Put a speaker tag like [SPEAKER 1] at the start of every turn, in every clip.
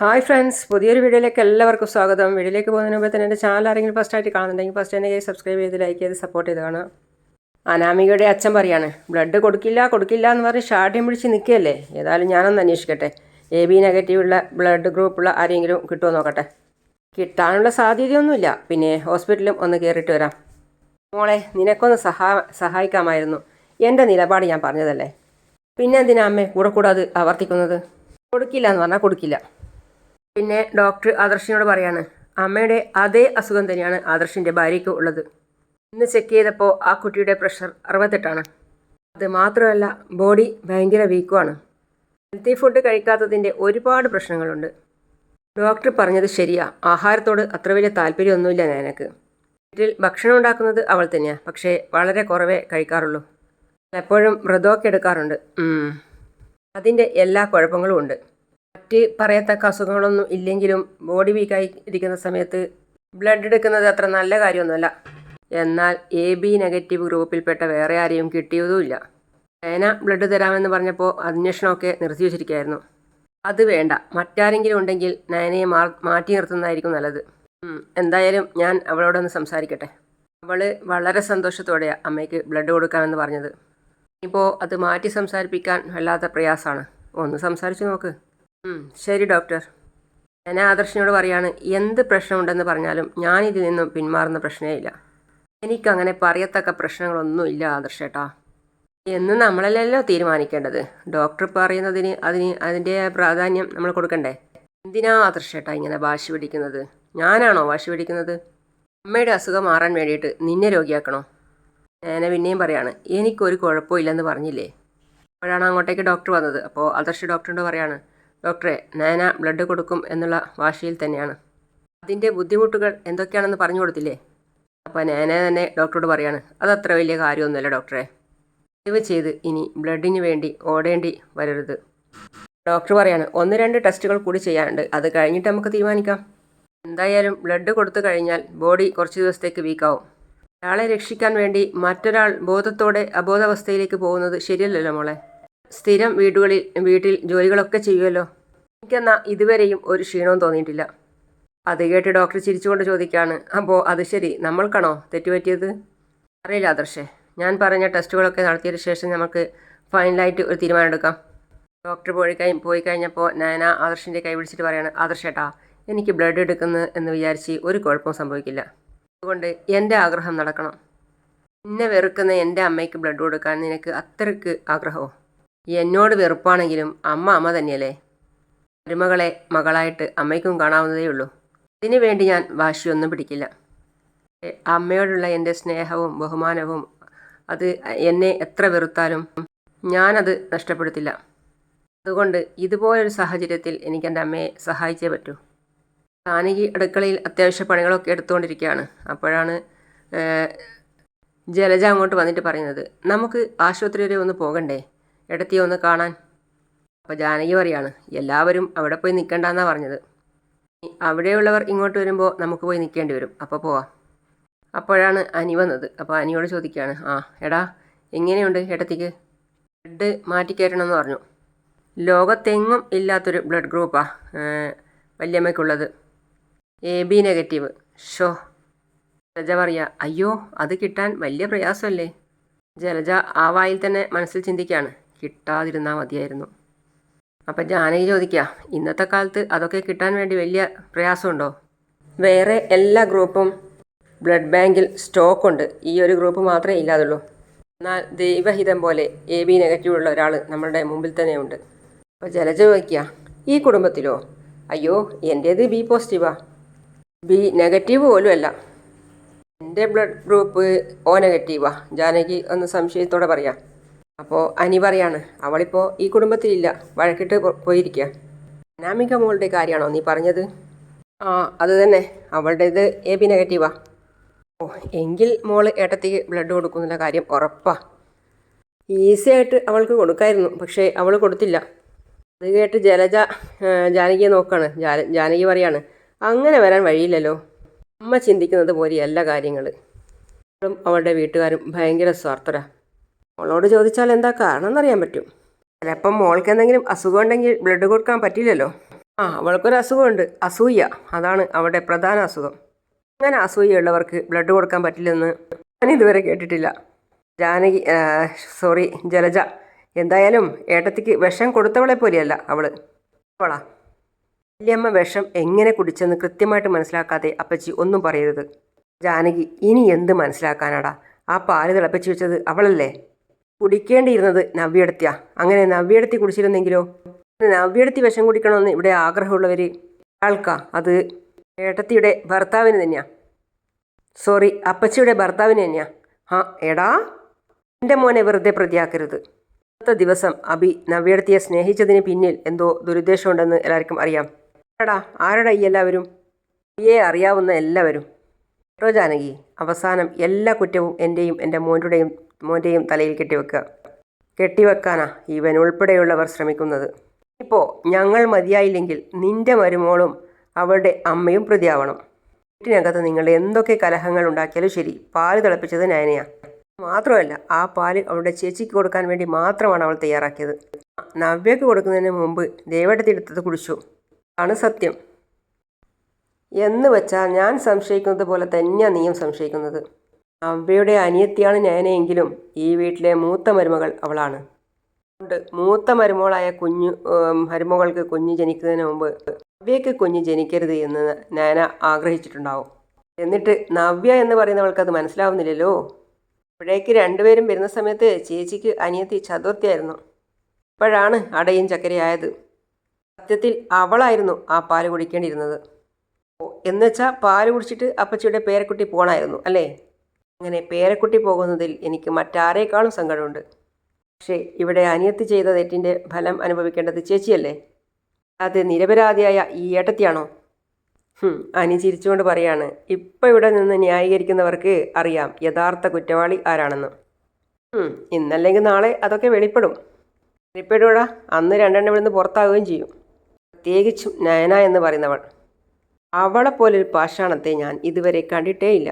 [SPEAKER 1] Hi friends പുതിയൊരു വീഡിയോയിലേക്ക് എല്ലാവർക്കും സ്വാഗതം. വീഡിയോയിലേക്ക് പോകുന്നതിന് മുമ്പ് തന്നെ എന്റെ ചാനൽ ആരെങ്കിലും ഫസ്റ്റ് ആയിട്ട് കാണുന്നുണ്ടെങ്കിൽ ഫസ്റ്റ് തന്നെ സബ്സ്ക്രൈബ് ചെയ്ത് ലൈക്ക് ചെയ്ത് സപ്പോർട്ട് ചെയ്ത് കാണാം അനാമികയുടെ അച്ഛൻ പറയാണ് ബ്ലഡ് കൊടുക്കില്ല കൊടുക്കില്ല എന്ന് പറഞ്ഞ് ഷാഠ്യം പിടിച്ച് നിൽക്കുകയല്ലേ? ഏതായാലും ഞാനൊന്ന് അന്വേഷിക്കട്ടെ. എ ബി നെഗറ്റീവുള്ള ബ്ലഡ് ഗ്രൂപ്പുള്ള ആരെങ്കിലും കിട്ടുമോ നോക്കട്ടെ. കിട്ടാനുള്ള സാധ്യതയൊന്നുമില്ല. പിന്നെ ഹോസ്പിറ്റലും ഒന്ന് കയറിയിട്ട് വരാം. മോളെ നിനക്കൊന്ന് സഹാ സഹായിക്കാമായിരുന്നു. എന്റെ നിലപാട് ഞാൻ പറഞ്ഞതല്ലേ? പിന്നെ എന്തിനാ അമ്മേ കൂടെ കൂടാതെ ആവർത്തിക്കുന്നത്? കൊടുക്കില്ല എന്ന് പറഞ്ഞാൽ കൊടുക്കില്ല. പിന്നെ ഡോക്ടർ ആദർശിനോട് പറയാണ് അമ്മയുടെ അതേ അസുഖം തന്നെയാണ് ആദർശിന്റെ ഭാര്യയ്ക്ക് ഉള്ളത്. ഇന്ന് ചെക്ക് ചെയ്തപ്പോൾ ആ കുട്ടിയുടെ പ്രഷർ അറുപത്തെട്ടാണ്. അത് മാത്രമല്ല ബോഡി ഭയങ്കര വീക്കുമാണ് ഹെൽത്തി ഫുഡ് കഴിക്കാത്തതിന്റെ ഒരുപാട് പ്രശ്നങ്ങളുണ്ട്. ഡോക്ടർ പറഞ്ഞത് ശരിയാ. ആഹാരത്തോട് അത്ര വലിയ താല്പര്യമൊന്നുമില്ല ഞാനക്ക് വീട്ടിൽ ഭക്ഷണം ഉണ്ടാക്കുന്നത് അവൾ തന്നെയാണ് പക്ഷേ വളരെ കുറവേ കഴിക്കാറുള്ളൂ. എപ്പോഴും വ്രതമൊക്കെ എടുക്കാറുണ്ട്. അതിന്റെ എല്ലാ കുഴപ്പങ്ങളും ഉണ്ട്. മറ്റ് പറയത്തക്ക അസുഖങ്ങളൊന്നും ഇല്ലെങ്കിലും ബോഡി വീക്കായി ഇരിക്കുന്ന സമയത്ത് ബ്ലഡ് എടുക്കുന്നത് അത്ര നല്ല കാര്യമൊന്നുമല്ല. എന്നാൽ എ ബി നെഗറ്റീവ് ഗ്രൂപ്പിൽപ്പെട്ട വേറെ ആരെയും കിട്ടിയതുമില്ല. ഏന ബ്ലഡ് തരാമെന്ന് പറഞ്ഞപ്പോൾ അന്വേഷണമൊക്കെ നിർത്തി വച്ചിരിക്കുകയായിരുന്നു. അത് വേണ്ട. മറ്റാരെങ്കിലും ഉണ്ടെങ്കിൽ നയനയെ മാറ്റി നിർത്തുന്നതായിരിക്കും നല്ലത്. എന്തായാലും ഞാൻ അവളോടൊന്ന് സംസാരിക്കട്ടെ. അവൾ വളരെ സന്തോഷത്തോടെയാണ് അമ്മയ്ക്ക് ബ്ലഡ് കൊടുക്കാമെന്ന് പറഞ്ഞത്. ഇപ്പോൾ അത് മാറ്റി സംസാരിപ്പിക്കാൻ വല്ലാത്ത പ്രയാസമാണ്. ഒന്ന് സംസാരിച്ച് നോക്ക്. ശരി ഡോക്ടർ. ഞാൻ ആദർശിനോട് പറയാണ് എന്ത് പ്രശ്നമുണ്ടെന്ന് പറഞ്ഞാലും ഞാൻ ഇതിൽ നിന്നും പിന്മാറുന്ന പ്രശ്നമേ ഇല്ല. എനിക്കങ്ങനെ പറയത്തക്ക പ്രശ്നങ്ങളൊന്നുമില്ല ആദർശേട്ടാ എന്ന് നമ്മളല്ലല്ലോ തീരുമാനിക്കേണ്ടത്? ഡോക്ടർ പറയുന്നതിന് അതിന് അതിന്റെ പ്രാധാന്യം നമ്മൾ കൊടുക്കണ്ടേ? എന്തിനാ ആദർശേട്ടാ ഇങ്ങനെ വാശി പിടിക്കുന്നത്? ഞാനാണോ വാശി പിടിക്കുന്നത്? അമ്മയുടെ അസുഖം മാറാൻ വേണ്ടിയിട്ട് നിന്നെ രോഗിയാക്കണോ? ഞാൻ പിന്നെയും പറയാണ് എനിക്കൊരു കുഴപ്പമില്ലെന്ന് പറഞ്ഞില്ലേ? അപ്പോഴാണ് അങ്ങോട്ടേക്ക് ഡോക്ടർ വന്നത്. അപ്പോൾ ആദർശ് ഡോക്ടറിനോട് പറയാണ് ഡോക്ടറെ നയന ബ്ലഡ് കൊടുക്കും എന്നുള്ള വാശിയിൽ തന്നെയാണ്. അതിന്റെ ബുദ്ധിമുട്ടുകൾ എന്തൊക്കെയാണെന്ന് പറഞ്ഞു കൊടുത്തില്ലേ? അപ്പോൾ നയന തന്നെ ഡോക്ടറോട് പറയാണ് അതത്ര വലിയ കാര്യമൊന്നുമല്ല ഡോക്ടറെ. ദയവ് ചെയ്ത് ഇനി ബ്ലഡിന് വേണ്ടി ഓടേണ്ടി വരരുത്. ഡോക്ടർ പറയാണ് ഒന്ന് രണ്ട് ടെസ്റ്റുകൾ കൂടി ചെയ്യാനുണ്ട്. അത് കഴിഞ്ഞിട്ട് നമുക്ക് തീരുമാനിക്കാം. എന്തായാലും ബ്ലഡ് കൊടുത്തു കഴിഞ്ഞാൽ ബോഡി കുറച്ച് ദിവസത്തേക്ക് വീക്കാവും. ഒരാളെ രക്ഷിക്കാൻ വേണ്ടി മറ്റൊരാൾ ബോധത്തോടെ അബോധാവസ്ഥയിലേക്ക് പോകുന്നത് ശരിയല്ലല്ലോ മോളെ. സ്ഥിരം വീടുകളിൽ വീട്ടിൽ ജോലികളൊക്കെ ചെയ്യുമല്ലോ എനിക്കെന്നാ ഇതുവരെയും ഒരു ക്ഷീണവും തോന്നിയിട്ടില്ല. അത് കേട്ട് ഡോക്ടർ ചിരിച്ചുകൊണ്ട് ചോദിക്കുകയാണ് അപ്പോൾ അത് ശരി നമ്മൾക്കാണോ തെറ്റുപറ്റിയത്? അറിയില്ല ആദർശേ. ഞാൻ പറഞ്ഞ ടെസ്റ്റുകളൊക്കെ നടത്തിയതിന് ശേഷം നമുക്ക് ഫൈനലായിട്ട് ഒരു തീരുമാനം എടുക്കാം. ഡോക്ടർ പോയി കഴി പോയി കഴിഞ്ഞപ്പോൾ നയന ആദർശിന്റെ കൈ പിടിച്ചിട്ട് പറയാണ് ആദർശേട്ടാ എനിക്ക് ബ്ലഡ് എടുക്കുന്നു എന്ന് വിചാരിച്ച് ഒരു കുഴപ്പവും സംഭവിക്കില്ല. അതുകൊണ്ട് എന്റെ ആഗ്രഹം നടക്കണം. എന്നെ വെറുക്കുന്ന എന്റെ അമ്മയ്ക്ക് ബ്ലഡ് കൊടുക്കാൻ നിനക്ക് അത്രയ്ക്ക് ആഗ്രഹമോ? എന്നോട് വെറുപ്പാണെങ്കിലും അമ്മ അമ്മ തന്നെയല്ലേ? മരുമകളെ മകളായിട്ട് അമ്മയ്ക്കും കാണാവുന്നതേ ഉള്ളൂ ഇതിനു വേണ്ടി ഞാൻ വാശിയൊന്നും പിടിക്കില്ല. അമ്മയോടുള്ള എന്റെ സ്നേഹവും ബഹുമാനവും അത് എന്നെ എത്ര വെറുത്താലും ഞാനത് നഷ്ടപ്പെടുത്തില്ല. അതുകൊണ്ട് ഇതുപോലൊരു സാഹചര്യത്തിൽ എനിക്ക് എന്റെ അമ്മയെ സഹായിച്ചേ പറ്റൂ. താനകി അടുക്കളയിൽ അത്യാവശ്യ പണികളൊക്കെ എടുത്തുകൊണ്ടിരിക്കുകയാണ്. അപ്പോഴാണ് ജലജ അങ്ങോട്ട് വന്നിട്ട് പറയുന്നത് നമുക്ക് ആശുപത്രി വരെ ഒന്ന് പോകണ്ടേ? ഇടത്തിയെ ഒന്ന് കാണാൻ. അപ്പോൾ ജാനകി പറയാണ് എല്ലാവരും അവിടെ പോയി നിൽക്കണ്ടെന്നാണ് പറഞ്ഞത്. അവിടെയുള്ളവർ ഇങ്ങോട്ട് വരുമ്പോൾ നമുക്ക് പോയി നിൽക്കേണ്ടി വരും. അപ്പോൾ പോവാം. അപ്പോഴാണ് അനി വന്നത്. അപ്പോൾ അനിയോട് ചോദിക്കുകയാണ് ആ എടാ എങ്ങനെയുണ്ട് ഏട്ടത്തിക്ക് ബ്ലഡ് മാറ്റിക്കയറ്റണമെന്ന് പറഞ്ഞു. ലോകത്തെങ്ങും ഇല്ലാത്തൊരു ബ്ലഡ് ഗ്രൂപ്പാണ് വല്യമ്മയ്ക്കുള്ളത്. A B negative. Show Jalaja പറയുക അയ്യോ അത് കിട്ടാൻ വലിയ പ്രയാസമല്ലേ? ജലജ ആ വായിൽ തന്നെ മനസ്സിൽ ചിന്തിക്കുകയാണ് കിട്ടാതിരുന്നാൽ മതിയായിരുന്നു. അപ്പം ജാനകി ചോദിക്കുക ഇന്നത്തെ കാലത്ത് അതൊക്കെ കിട്ടാൻ വേണ്ടി വലിയ പ്രയാസമുണ്ടോ? വേറെ എല്ലാ ഗ്രൂപ്പും ബ്ലഡ് ബാങ്കിൽ സ്റ്റോക്ക് ഉണ്ട് ഈ ഒരു ഗ്രൂപ്പ് മാത്രമേ ഇല്ലാതുള്ളൂ. എന്നാൽ ദൈവഹിതം പോലെ എ ബി നെഗറ്റീവ് ഉള്ള ഒരാൾ നമ്മളുടെ മുമ്പിൽ തന്നെയുണ്ട് അപ്പോൾ ജലജ ചോദിക്കുക ഈ കുടുംബത്തിലോ? അയ്യോ എന്റേത് ബി പോസിറ്റീവാ. ബി നെഗറ്റീവ് പോലും അല്ല. എന്റെ ബ്ലഡ് ഗ്രൂപ്പ് ഓ നെഗറ്റീവാ. ജാനകി ഒന്ന് സംശയത്തോടെ പറയാം. അപ്പോൾ അനി പറയാണ് അവളിപ്പോൾ ഈ കുടുംബത്തിലില്ല വഴക്കിട്ട് പോയിരിക്കുക അനാമിക മോളുടെ കാര്യമാണോ നീ പറഞ്ഞത്? ആ അത് തന്നെ. അവളുടേത് എ ബി നെഗറ്റീവാ ഓ എങ്കിൽ മോൾ ഏട്ടത്തിക്ക് ബ്ലഡ് കൊടുക്കുന്നുള്ള കാര്യം ഉറപ്പാ. ഈസി ആയിട്ട് അവൾക്ക് കൊടുക്കായിരുന്നു പക്ഷേ അവൾ കൊടുത്തില്ല. അത് കേട്ട് ജലജ ജാനകിയെ നോക്കാണ്. ജാന ജാനകി പറയാണ് അങ്ങനെ വരാൻ വഴിയില്ലല്ലോ. അമ്മ ചിന്തിക്കുന്നത് പോലെയല്ല കാര്യങ്ങൾ അവളും അവളുടെ വീട്ടുകാരും ഭയങ്കര സ്വാർത്ഥരാ. മോളോട് ചോദിച്ചാൽ എന്താ കാരണം എന്നറിയാൻ പറ്റും. ചിലപ്പം മോൾക്ക് എന്തെങ്കിലും അസുഖം ഉണ്ടെങ്കിൽ ബ്ലഡ് കൊടുക്കാൻ പറ്റില്ലല്ലോ. ആ അവൾക്കൊരു അസുഖമുണ്ട്. അസൂയ. അതാണ് അവളുടെ പ്രധാന അസുഖം. അങ്ങനെ അസൂയുള്ളവർക്ക് ബ്ലഡ് കൊടുക്കാൻ പറ്റില്ലെന്ന് ഞാൻ ഇതുവരെ കേട്ടിട്ടില്ല. ജാനകി സോറി ജലജ എന്തായാലും ഏട്ടത്തിക്ക് വിഷം കൊടുത്തവളെ പോലെയല്ല അവൾ. അവളാ വല്യമ്മ വിഷം എങ്ങനെ കുടിച്ചെന്ന് കൃത്യമായിട്ട് മനസ്സിലാക്കാതെ അപ്പച്ചി ഒന്നും പറയരുത്. ജാനകി ഇനി എന്ത് മനസ്സിലാക്കാനാടാ? ആ പാൽ തിളപ്പിച്ച് വെച്ചത് അവളല്ലേ? കുടിക്കേണ്ടിയിരുന്നത് നവ്യടത്തിയാ. അങ്ങനെ നവ്യടത്തി കുടിച്ചിരുന്നെങ്കിലോ? നവ്യടത്തി വിഷം കുടിക്കണമെന്ന് ഇവിടെ ആഗ്രഹമുള്ളവർ ആൾക്കാ. അത് ഏട്ടത്തിയുടെ ഭർത്താവിന് തന്നെയാ. സോറി അപ്പച്ചിയുടെ ഭർത്താവിന് തന്നെയാ. ആ എടാ. എന്റെ മോനെ വെറുതെ പ്രതിയാക്കരുത്. ഇന്നത്തെ ദിവസം അബി നവ്യടത്തിയെ സ്നേഹിച്ചതിന് പിന്നിൽ എന്തോ ദുരുദ്ദേശമുണ്ടെന്ന് എല്ലാവർക്കും അറിയാം. എടാ ആരുടെ ഈ എല്ലാവരും? അബിയെ അറിയാവുന്ന എല്ലാവരും. കേട്ടോ ജാനകി അവസാനം എല്ലാ കുറ്റവും എന്റെയും എന്റെ മോന്റെയും മോന്റെയും തലയിൽ കെട്ടിവെക്കുക കെട്ടിവെക്കാനാ ഇവൻ ഉൾപ്പെടെയുള്ളവർ ശ്രമിക്കുന്നത്. ഇപ്പോൾ ഞങ്ങൾ മതിയായില്ലെങ്കിൽ നിന്റെ മരുമോളും അവളുടെ അമ്മയും പ്രതിയാവണം. വീട്ടിനകത്ത് നിങ്ങൾ എന്തൊക്കെ കലഹങ്ങൾ ഉണ്ടാക്കിയാലും ശരി പാൽ തിളപ്പിച്ചത് നയനയാ. മാത്രമല്ല ആ പാൽ അവളുടെ ചേച്ചിക്ക് കൊടുക്കാൻ വേണ്ടി മാത്രമാണ് അവൾ തയ്യാറാക്കിയത്. നവ്യക്ക് കൊടുക്കുന്നതിന് മുമ്പ് ദേവടത്തിയെടുത്തത് കുടിച്ചു. ആണ് സത്യം. എന്ന് വെച്ചാൽ ഞാൻ സംശയിക്കുന്നത് പോലെ തന്നെയാണ് നീയും സംശയിക്കുന്നത്. നവ്യയുടെ അനിയത്തിയാണ് ഞാനെങ്കിലും ഈ വീട്ടിലെ മൂത്ത മരുമകൾ അവളാണ്. ഉണ്ട് മൂത്ത മരുമകളായ കുഞ്ഞു മരുമകൾക്ക് കുഞ്ഞ് ജനിക്കുന്നതിന് മുമ്പ് നവ്യയ്ക്ക് കുഞ്ഞ് ജനിക്കരുത് എന്ന് നാന ആഗ്രഹിച്ചിട്ടുണ്ടാവും. എന്നിട്ട് നവ്യ എന്ന് പറയുന്നവൾക്ക് അത് മനസ്സിലാവുന്നില്ലല്ലോ? ഇപ്പോഴേക്ക് രണ്ടുപേരും വരുന്ന സമയത്ത് ചേച്ചിക്ക് അനിയത്തി ചതുർത്ഥിയായിരുന്നു. ഇപ്പോഴാണ് അടയും ചക്കരയായത്. സത്യത്തിൽ അവളായിരുന്നു ആ പാൽ കുടിക്കേണ്ടിയിരുന്നത്. എന്നുവെച്ചാൽ പാൽ കുടിച്ചിട്ട് അപ്പച്ചിയുടെ പേരക്കുട്ടി പോകണമായിരുന്നു അല്ലേ? അങ്ങനെ പേരക്കുട്ടി പോകുന്നതിൽ എനിക്ക് മറ്റാരേക്കാളും സങ്കടമുണ്ട്. പക്ഷേ ഇവിടെ അനിയത്തി ചെയ്ത തെറ്റിന്റെ ഫലം അനുഭവിക്കേണ്ടത് ചേച്ചിയല്ലേ? അത് നിരപരാധിയായ ഈ ഏട്ടത്തിയാണോ? അനി ചിരിച്ചുകൊണ്ട് പറയാണ്. ഇപ്പം ഇവിടെ നിന്ന് ന്യായീകരിക്കുന്നവർക്ക് അറിയാം യഥാർത്ഥ കുറ്റവാളി ആരാണെന്ന്. ഇന്നല്ലെങ്കിൽ നാളെ അതൊക്കെ വെളിപ്പെടും. വെളിപ്പെടുവടാ അന്ന് രണ്ടെണ്ണം ഇവിടുന്ന് പുറത്താകുകയും ചെയ്യും. പ്രത്യേകിച്ചും നയന എന്ന് പറയുന്നവൾ. അവളെപ്പോലൊരു പാഷാണത്തെ ഞാൻ ഇതുവരെ കണ്ടിട്ടേയില്ല.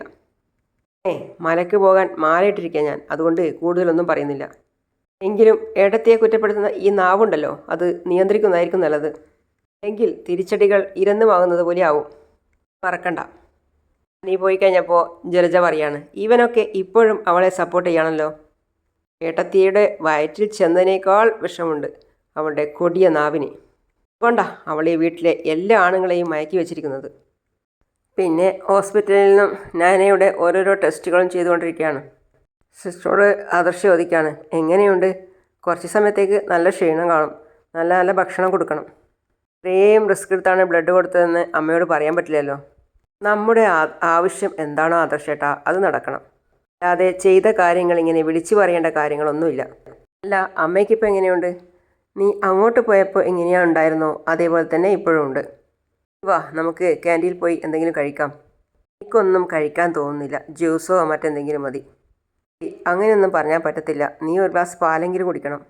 [SPEAKER 1] ഏ മലക്ക് പോകാൻ മാലയിട്ടിരിക്കാൻ ഞാൻ. അതുകൊണ്ട് കൂടുതലൊന്നും പറയുന്നില്ല. എങ്കിലും ഏടത്തിയെ കുറ്റപ്പെടുത്തുന്ന ഈ നാവുണ്ടല്ലോ അത് നിയന്ത്രിക്കുന്നതായിരിക്കും നല്ലത്. എങ്കിൽ തിരിച്ചടികൾ ഇരന്നുമാകുന്നത് ആവും മറക്കണ്ട. നീ പോയി കഴിഞ്ഞപ്പോൾ ജലജ പറയാണ് ഇവനൊക്കെ ഇപ്പോഴും അവളെ സപ്പോർട്ട് ചെയ്യണമല്ലോ ഏട്ടത്തിയുടെ വയറ്റിൽ ചെന്നതിനേക്കാൾ വിഷമുണ്ട് അവളുടെ കൊടിയ നാവിന്. കൊണ്ടാ അവൾ ഈ വീട്ടിലെ എല്ലാ ആണുങ്ങളെയും മയക്കി വെച്ചിരിക്കുന്നത്. പിന്നെ ഹോസ്പിറ്റലിൽ നിന്നും നാനയുടെ ഓരോരോ ടെസ്റ്റുകളും ചെയ്തുകൊണ്ടിരിക്കുകയാണ്. സിസ്റ്ററോട് ആദർശ ചോദിക്കുകയാണ് എങ്ങനെയുണ്ട്? കുറച്ച് സമയത്തേക്ക് നല്ല ക്ഷീണം കാണും. നല്ല നല്ല ഭക്ഷണം കൊടുക്കണം. ഇത്രയും റിസ്ക് എടുത്താണ് ബ്ലഡ് കൊടുത്തതെന്ന് അമ്മയോട് പറയാൻ പറ്റില്ലല്ലോ. നമ്മുടെ ആവശ്യം എന്താണോ ആദർശേട്ടാ അത് നടക്കണം. അല്ലാതെ ചെയ്ത കാര്യങ്ങൾ ഇങ്ങനെ വിളിച്ചു പറയേണ്ട കാര്യങ്ങളൊന്നുമില്ല. അല്ല അമ്മയ്ക്കിപ്പോൾ എങ്ങനെയുണ്ട്? നീ അങ്ങോട്ട് പോയപ്പോൾ എങ്ങനെയാണ് ഉണ്ടായിരുന്നോ? അതേപോലെ തന്നെ ഇപ്പോഴും ഉണ്ട്. വാ നമുക്ക് ക്യാന്റീനിൽ പോയി എന്തെങ്കിലും കഴിക്കാം. എനിക്കൊന്നും കഴിക്കാൻ തോന്നുന്നില്ല. ജ്യൂസോ മറ്റെന്തെങ്കിലും മതി. അങ്ങനെയൊന്നും പറഞ്ഞാൽ പറ്റത്തില്ല. നീ ഒരു ഗ്ലാസ് പാലെങ്കിലും കുടിക്കണം.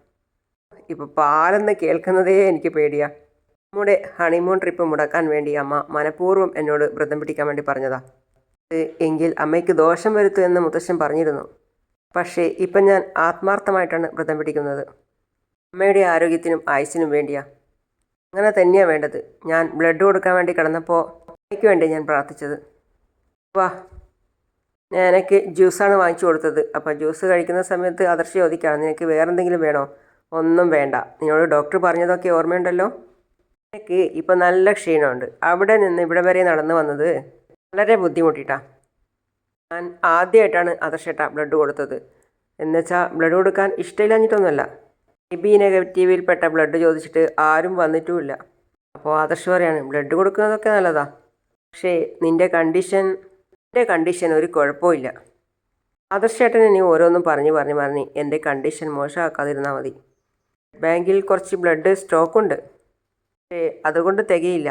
[SPEAKER 1] ഇപ്പോൾ പാലെന്ന് കേൾക്കുന്നതേ എനിക്ക് പേടിയാ. നമ്മുടെ ഹണിമൂൺ ട്രിപ്പ് മുടക്കാൻ വേണ്ടി അമ്മ മനഃപൂർവം എന്നോട് വ്രതം പിടിക്കാൻ വേണ്ടി പറഞ്ഞതാ. എങ്കിൽ അമ്മയ്ക്ക് ദോഷം വരുത്തു എന്ന് മുത്തശ്ശൻ പറഞ്ഞിരുന്നു. പക്ഷേ ഇപ്പം ഞാൻ ആത്മാർത്ഥമായിട്ടാണ് വ്രതം പിടിക്കുന്നത്. അമ്മയുടെ ആരോഗ്യത്തിനും ആയുസിനും വേണ്ടിയാ. അങ്ങനെ തന്നെയാണ് വേണ്ടത്. ഞാൻ ബ്ലഡ് കൊടുക്കാൻ വേണ്ടി കിടന്നപ്പോൾ എനിക്ക് വേണ്ടി ഞാൻ പ്രാർത്ഥിച്ചത്. വാ ഞാൻ എനിക്ക് ജ്യൂസാണ് വാങ്ങിച്ചു കൊടുത്തത്. അപ്പോൾ ജ്യൂസ് കഴിക്കുന്ന സമയത്ത് ആദർശ ചോദിക്കുകയാണ് നിനക്ക് വേറെന്തെങ്കിലും വേണോ? ഒന്നും വേണ്ട. നിങ്ങളോട് ഡോക്ടർ പറഞ്ഞതൊക്കെ ഓർമ്മയുണ്ടല്ലോ? എനിക്ക് ഇപ്പോൾ നല്ല ക്ഷീണമുണ്ട്. അവിടെ നിന്ന് ഇവിടെ വരെ നടന്നു വന്നത് വളരെ ബുദ്ധിമുട്ടിട്ടാണ് ഞാൻ ആദ്യമായിട്ടാണ് ആദർശേട്ട ബ്ലഡ് കൊടുത്തത്. എന്നുവെച്ചാൽ ബ്ലഡ് കൊടുക്കാൻ ഇഷ്ടമില്ലാഞ്ഞിട്ടൊന്നുമല്ല. എ ബി നെഗറ്റീവിൽപ്പെട്ട ബ്ലഡ് ചോദിച്ചിട്ട് ആരും വന്നിട്ടുമില്ല. അപ്പോൾ ആദർശ് പറയാണ് ബ്ലഡ് കൊടുക്കുന്നതൊക്കെ നല്ലതാ. പക്ഷേ നിന്റെ കണ്ടീഷൻ നിന്റെ കണ്ടീഷൻ ഒരു കുഴപ്പമില്ല ആദർശ് ആദർശേട്ടൻ ഇനി ഓരോന്നും പറഞ്ഞു പറഞ്ഞു പറഞ്ഞ് എന്റെ കണ്ടീഷൻ മോശമാക്കാതിരുന്നാൽ മതി. ബാങ്കിൽ കുറച്ച് ബ്ലഡ് സ്റ്റോക്കുണ്ട് പക്ഷേ അതുകൊണ്ട് തികയില്ല.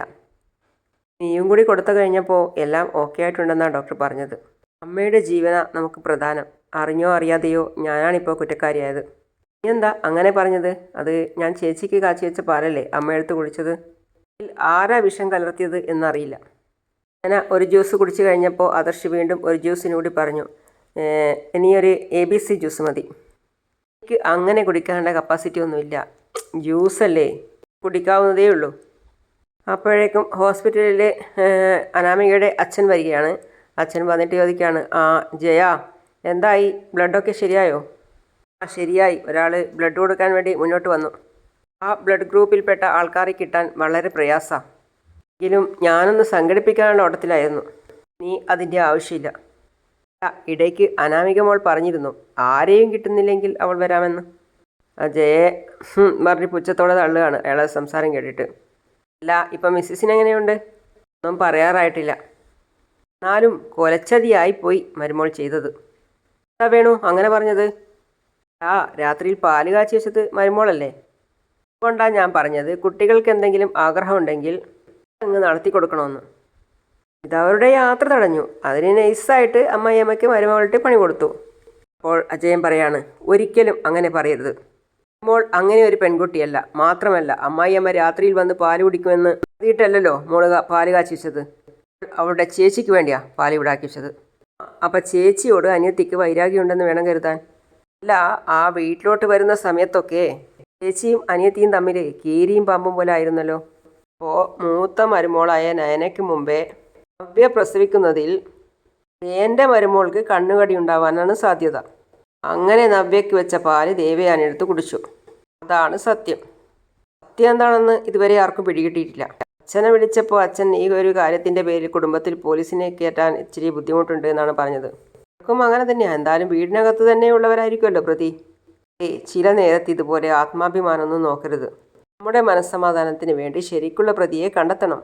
[SPEAKER 1] നീയും കൂടി കൊടുത്തു കഴിഞ്ഞപ്പോൾ എല്ലാം ഓക്കെ ആയിട്ടുണ്ടെന്നാണ് ഡോക്ടർ പറഞ്ഞത്. അമ്മയുടെ ജീവന നമുക്ക് പ്രധാനം. അറിഞ്ഞോ അറിയാതെയോ ഞാനാണിപ്പോൾ കുറ്റക്കാരിയായത്. എന്താ അങ്ങനെ പറഞ്ഞത്? അത് ഞാൻ ചേച്ചിക്ക് കാച്ചി വെച്ച പാലല്ലേ അമ്മ എടുത്ത് കുടിച്ചത് ആരാ വിഷം കലർത്തിയത് എന്നറിയില്ല. ഞാൻ ഒരു ജ്യൂസ് കുടിച്ചു കഴിഞ്ഞപ്പോൾ ആദർശ് വീണ്ടും ഒരു ജ്യൂസിനൂടി പറഞ്ഞു ഇനിയൊരു എ ബി സി ജ്യൂസ് മതി. എനിക്ക് അങ്ങനെ കുടിക്കാനുള്ള കപ്പാസിറ്റി ഒന്നുമില്ല. ജ്യൂസല്ലേ കുടിക്കാവുന്നതേ ഉള്ളൂ. അപ്പോഴേക്കും ഹോസ്പിറ്റലിലെ അനാമികയുടെ അച്ഛൻ വരികയാണ്. അച്ഛൻ വന്നിട്ട് ചോദിക്കുകയാണ് ആ ജയ എന്തായി? ബ്ലഡൊക്കെ ശരിയായോ? ശരിയായി. ഒരാൾ ബ്ലഡ് കൊടുക്കാൻ വേണ്ടി മുന്നോട്ട് വന്നു. ആ ബ്ലഡ് ഗ്രൂപ്പിൽപ്പെട്ട ആൾക്കാരെ കിട്ടാൻ വളരെ പ്രയാസമാണ് എങ്കിലും ഞാനൊന്ന് സംഘടിപ്പിക്കാനുള്ള ഓട്ടത്തിലായിരുന്നു. നീ അതിന്റെ ആവശ്യമില്ല. ഇടയ്ക്ക് അനാമികമോൾ പറഞ്ഞിരുന്നു ആരെയും കിട്ടുന്നില്ലെങ്കിൽ അവൾ വരാമെന്ന്. അജയെ പറഞ്ഞ് പുച്ഛത്തോടെ തള്ളുകയാണ് അയാളെ സംസാരം കേട്ടിട്ട്. അല്ല ഇപ്പം മിസ്സിസിന് എങ്ങനെയുണ്ട്? ഒന്നും പറയാറായിട്ടില്ല. എന്നാലും കൊലച്ചതിയായിപ്പോയി മരുമോൾ ചെയ്തത്. എന്താ വേണു അങ്ങനെ പറഞ്ഞത്? ആ രാത്രിയിൽ പാൽ കാച്ചി വെച്ചത് മരുമോളല്ലേ? അതുകൊണ്ടാണ് ഞാൻ പറഞ്ഞത് കുട്ടികൾക്ക് എന്തെങ്കിലും ആഗ്രഹമുണ്ടെങ്കിൽ അങ്ങ് നടത്തി കൊടുക്കണമെന്ന്. ഇതവരുടെ യാത്ര തടഞ്ഞു. അതിന് നൈസായിട്ട് അമ്മയമ്മയ്ക്ക് മരുമകളുടെ പണി കൊടുത്തു. അപ്പോൾ അജയൻ പറയാണ് ഒരിക്കലും അങ്ങനെ പറയരുത്. മോൾ അങ്ങനെ ഒരു പെൺകുട്ടിയല്ല. മാത്രമല്ല അമ്മായിയമ്മ രാത്രിയിൽ വന്ന് പാൽ കുടിക്കുമെന്ന് അറിയിട്ടല്ലോ മോൾ പാൽ കാച്ചി വെച്ചത്. അവളുടെ ചേച്ചിക്ക് വേണ്ടിയാ പാൽ ഇവിടാക്കി വെച്ചത്. അപ്പം ചേച്ചിയോട് അനിയത്തിക്ക് വൈരാഗ്യമുണ്ടെന്ന് വേണം കരുതാൻ. അല്ല ആ വീട്ടിലോട്ട് വരുന്ന സമയത്തൊക്കെ ചേച്ചിയും അനിയത്തിയും തമ്മിൽ കീരിയും പാമ്പും പോലെ ആയിരുന്നല്ലോ. അപ്പോൾ മൂത്ത മരുമോളായ നയനയ്ക്ക് മുമ്പേ നവ്യ പ്രസവിക്കുന്നതിൽ എന്റെ മരുമോൾക്ക് കണ്ണുകടി ഉണ്ടാവാനാണ് സാധ്യത. അങ്ങനെ നവ്യയ്ക്ക് വെച്ച പാൽ ദേവയാനെടുത്ത് കുടിച്ചു. അതാണ് സത്യം. സത്യം എന്താണെന്ന് ഇതുവരെ ആർക്കും പിടികിട്ടിയിട്ടില്ല. അച്ഛനെ വിളിച്ചപ്പോൾ അച്ഛൻ ഈ ഒരു കാര്യത്തിന്റെ പേരിൽ കുടുംബത്തിൽ പോലീസിനെ കയറ്റാൻ ഇച്ചിരി ബുദ്ധിമുട്ടുണ്ട് എന്നാണ് പറഞ്ഞത്. ആർക്കും അങ്ങനെ തന്നെയാണ് എന്തായാലും വീടിനകത്ത് തന്നെയുള്ളവരായിരിക്കുമല്ലോ പ്രതി. ഏയ് ചില നേരത്ത് ഇതുപോലെ ആത്മാഭിമാനമൊന്നും നോക്കരുത്. നമ്മുടെ മനസ്സമാധാനത്തിന് വേണ്ടി ശരിക്കുള്ള പ്രതിയെ കണ്ടെത്തണം.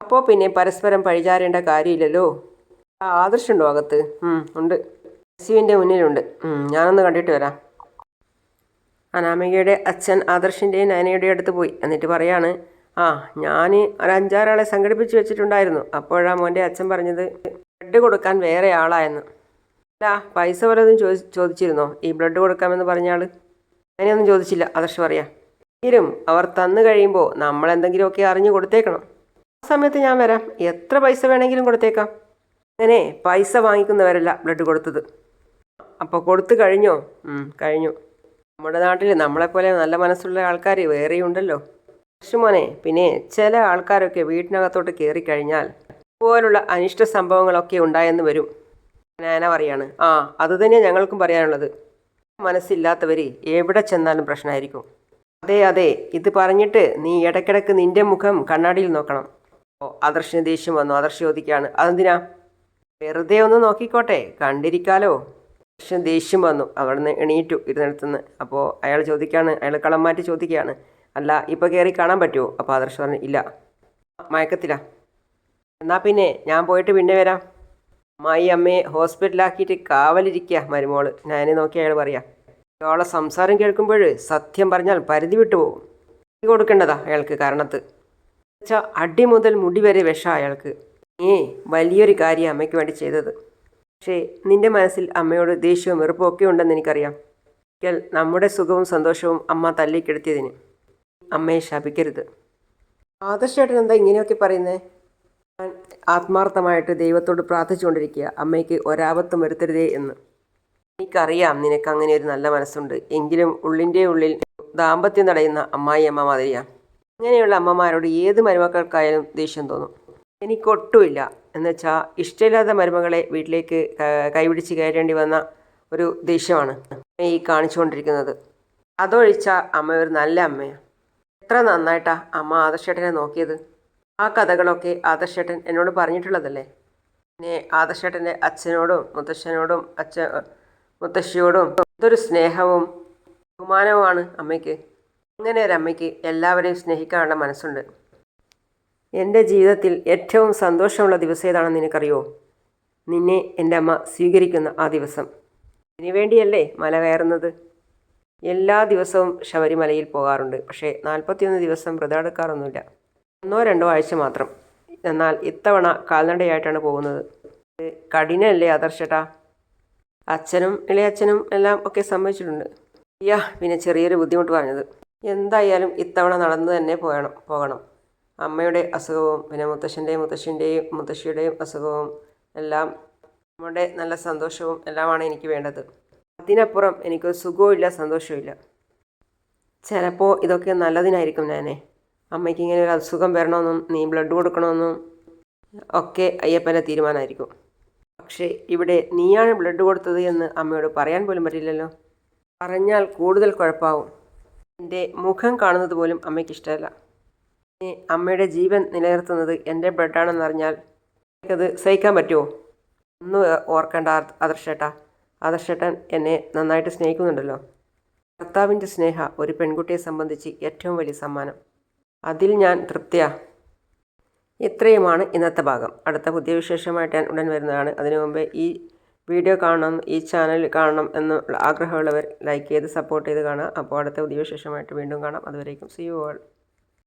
[SPEAKER 1] അപ്പോൾ പിന്നെ പരസ്പരം പഴിചാരേണ്ട കാര്യമില്ലല്ലോ? ആ ആദർശുണ്ടോ അകത്ത്? ഉണ്ട്. ശിവിന്റെ മുന്നിലുണ്ട്. ഞാനൊന്ന് കണ്ടിട്ട് വരാം. അനാമികയുടെ അച്ഛൻ ആദർശിന്റെയും നയനയുടെ അടുത്ത് പോയി. എന്നിട്ട് പറയാണ് ആ ഞാൻ ഒരു അഞ്ചാറാളെ സംഘടിപ്പിച്ച് വെച്ചിട്ടുണ്ടായിരുന്നു. അപ്പോഴാണ് മോന്റെ അച്ഛൻ പറഞ്ഞത് ബ്ലഡ് കൊടുക്കാൻ വേറെ ആളായെന്ന് അല്ല പൈസ വല്ലതും ചോദി ചോദിച്ചിരുന്നോ? ഈ ബ്ലഡ് കൊടുക്കാമെന്ന് പറഞ്ഞ ആൾ അതിനൊന്നും ചോദിച്ചില്ല ആദർശ് പറയാം. എങ്കിലും അവർ തന്നു കഴിയുമ്പോൾ നമ്മൾ എന്തെങ്കിലുമൊക്കെ അറിഞ്ഞു കൊടുത്തേക്കണം. ആ സമയത്ത് ഞാൻ വരാം. എത്ര പൈസ വേണമെങ്കിലും കൊടുത്തേക്കാം. അങ്ങനെ പൈസ വാങ്ങിക്കുന്നവരല്ല ബ്ലഡ് കൊടുത്തത്. അപ്പോൾ കൊടുത്തു കഴിഞ്ഞോ? കഴിഞ്ഞു. നമ്മുടെ നാട്ടിൽ നമ്മളെപ്പോലെ നല്ല മനസ്സുള്ള ആൾക്കാർ വേറെയുണ്ടല്ലോ ഉണ്ടല്ലോ. മോനെ പിന്നെ ചില ആൾക്കാരൊക്കെ വീട്ടിനകത്തോട്ട് കയറി കഴിഞ്ഞാൽ ഇതുപോലുള്ള അനിഷ്ട സംഭവങ്ങളൊക്കെ ഉണ്ടായെന്ന് വരും. ഞാന പറയാണ്. ആ അത് തന്നെയാണ് ഞങ്ങൾക്കും പറയാനുള്ളത്. മനസ്സില്ലാത്തവർ എവിടെ ചെന്നാലും പ്രശ്നമായിരിക്കും അതെ അതെ ഇത് പറഞ്ഞിട്ട് നീ ഇടയ്ക്കിടയ്ക്ക് നിന്റെ മുഖം കണ്ണാടിയിൽ നോക്കണം. ഓ ആദർശിന് ദേഷ്യം വന്നു. ആദർശ് ചോദിക്കുകയാണ് അതെന്തിനാ? വെറുതെ ഒന്ന് നോക്കിക്കോട്ടെ കണ്ടിരിക്കാലോ. ആദർശന് ദേഷ്യം വന്നു. അവിടുന്ന് എണീറ്റു ഇരുന്നിടത്തുനിന്ന് അപ്പോൾ അയാൾ ചോദിക്കുകയാണ് അയാൾ കളം മാറ്റി ചോദിക്കുകയാണ്. അല്ല ഇപ്പോൾ കയറി കാണാൻ പറ്റുമോ? അപ്പോൾ ആദർശ് പറഞ്ഞു ഇല്ല. മയക്കത്തില്ല എന്നാൽ പിന്നെ ഞാൻ പോയിട്ട് പിന്നെ വരാം. അമ്മായി അമ്മയെ ഹോസ്പിറ്റലാക്കിയിട്ട് കാവലിരിക്കുക മരുമോൾ. ഞാൻ നോക്കി അയാൾ പറയാം അയാളെ സംസാരം കേൾക്കുമ്പോൾ സത്യം പറഞ്ഞാൽ പരിധി വിട്ടു പോകും. കൊടുക്കേണ്ടതാ അയാൾക്ക് കാരണത്ത്. വെച്ചാൽ അടി മുതൽ മുടി വരെ വിഷ അയാൾക്ക്. ഏ വലിയൊരു കാര്യം അമ്മയ്ക്ക് വേണ്ടി ചെയ്തത്. പക്ഷേ നിന്റെ മനസ്സിൽ അമ്മയോട് ദേഷ്യവും വെറുപ്പും ഒക്കെ ഉണ്ടെന്ന് എനിക്കറിയാം. ഒരിക്കൽ നമ്മുടെ സുഖവും സന്തോഷവും അമ്മ തല്ലിക്കെടുത്തിയതിന്. അമ്മയെ ശപിക്കരുത്. ആദർശേട്ടൻ എന്താ ഇങ്ങനെയൊക്കെ പറയുന്നേ? ഞാൻ ആത്മാർത്ഥമായിട്ട് ദൈവത്തോട് പ്രാർത്ഥിച്ചുകൊണ്ടിരിക്കുക. അമ്മയ്ക്ക് ഒരാപത്തും വരുത്തരുതേ എന്ന്. എനിക്കറിയാം നിനക്ക് അങ്ങനെ ഒരു നല്ല മനസ്സുണ്ട്. എങ്കിലും ഉള്ളിന്റെ ഉള്ളിൽ ദാമ്പത്യം തടയുന്ന അമ്മായി അമ്മ മാതിരിയാ. അങ്ങനെയുള്ള അമ്മമാരോട് ഏത് മരുമക്കൾക്കായാലും ദേഷ്യം തോന്നും. എനിക്കൊട്ടുമില്ല. എന്നുവെച്ചാൽ ഇഷ്ടമില്ലാത്ത മരുമകളെ വീട്ടിലേക്ക് കൈപിടിച്ച് കയറേണ്ടി വന്ന ഒരു ദേഷ്യമാണ് ഈ കാണിച്ചുകൊണ്ടിരിക്കുന്നത്. അതൊഴിച്ചാൽ അമ്മ ഒരു നല്ല അമ്മയാണ് എത്ര നന്നായിട്ടാ അമ്മ ആദർശേട്ടനെ നോക്കിയത്. ആ കഥകളൊക്കെ ആദർശേട്ടൻ എന്നോട് പറഞ്ഞിട്ടുള്ളതല്ലേ? പിന്നെ ആദർശേട്ടന്റെ അച്ഛനോടും മുത്തശ്ശനോടും അച്ഛ മുത്തശ്ശിയോടും എന്തൊരു സ്നേഹവും ബഹുമാനവുമാണ് അമ്മയ്ക്ക്. അങ്ങനെ ഒരു അമ്മയ്ക്ക് എല്ലാവരെയും സ്നേഹിക്കാനുള്ള മനസ്സുണ്ട്. എന്റെ ജീവിതത്തിൽ ഏറ്റവും സന്തോഷമുള്ള ദിവസം ഏതാണെന്ന് നിനക്കറിയോ? നിന്നെ എന്റെ അമ്മ സ്വീകരിക്കുന്ന ആ ദിവസം. ഇതിനു വേണ്ടിയല്ലേ മല കയറുന്നത്? എല്ലാ ദിവസവും ശബരിമലയിൽ പോകാറുണ്ട്. പക്ഷേ നാൽപ്പത്തിയൊന്ന് ദിവസം വ്രതം എടുക്കാറൊന്നുമില്ല ഒന്നോ രണ്ടോ ആഴ്ച മാത്രം. എന്നാൽ ഇത്തവണ കാൽനടയായിട്ടാണ് പോകുന്നത്. കഠിനല്ലേ ആദർശട്ടാ? അച്ഛനും ഇളയച്ഛനും എല്ലാം ഒക്കെ സമ്മതിച്ചിട്ടുണ്ട്. അയ്യാ പിന്നെ ചെറിയൊരു ബുദ്ധിമുട്ട് പറഞ്ഞത്. എന്തായാലും ഇത്തവണ നടന്നു തന്നെ പോകണം പോകണം. അമ്മയുടെ അസുഖവും പിന്നെ മുത്തശ്ശന്റെയും മുത്തശ്ശിന്റെയും മുത്തശ്ശിയുടെയും അസുഖവും എല്ലാം നമ്മുടെ നല്ല സന്തോഷവും എല്ലാമാണ് എനിക്ക് വേണ്ടത്. അതിനപ്പുറം എനിക്ക് സന്തോഷവും ഇല്ല ചിലപ്പോൾ ഇതൊക്കെ നല്ലതിനായിരിക്കും ഞാനേ അമ്മയ്ക്ക് ഇങ്ങനെ ഒരു അസുഖം വരണമെന്നും നീ ബ്ലഡ് കൊടുക്കണമെന്നും ഒക്കെ അയ്യപ്പന്റെ തീരുമാനമായിരിക്കും. പക്ഷേ ഇവിടെ നീയാണ് ബ്ലഡ് കൊടുത്തത് എന്ന് അമ്മയോട് പറയാൻ പോലും പറ്റില്ലല്ലോ. പറഞ്ഞാൽ കൂടുതൽ കുഴപ്പമാവും. എന്റെ മുഖം കാണുന്നത് പോലും അമ്മയ്ക്ക് ഇഷ്ടമല്ല ഇനി അമ്മയുടെ ജീവൻ നിലനിർത്തുന്നത് എന്റെ ബ്ലഡാണെന്നറിഞ്ഞാൽ എനിക്കത് സഹിക്കാൻ പറ്റുമോ? ഒന്നും ഓർക്കേണ്ട ആദർശേട്ടാ. ആദർശേട്ടൻ എന്നെ നന്നായിട്ട് സ്നേഹിക്കുന്നുണ്ടല്ലോ. ഭർത്താവിന്റെ സ്നേഹ ഒരു പെൺകുട്ടിയെ സംബന്ധിച്ച് ഏറ്റവും വലിയ സമ്മാനം. അതിൽ ഞാൻ തൃപ്തിയാ. ഇത്രയുമാണ് ഇന്നത്തെ ഭാഗം. അടുത്ത പുതിയ വിശേഷമായിട്ട് ഞാൻ ഉടൻ വരുന്നതാണ്. അതിനു മുമ്പ് ഈ വീഡിയോ കാണണം ഈ ചാനൽ കാണണം എന്നുള്ള ആഗ്രഹമുള്ളവർ ലൈക്ക് ചെയ്ത് സപ്പോർട്ട് ചെയ്ത് കാണാം അപ്പോൾ അടുത്ത പുതിയ വിശേഷമായിട്ട് വീണ്ടും കാണാം. അതുവരേക്കും സി യു ഓൾ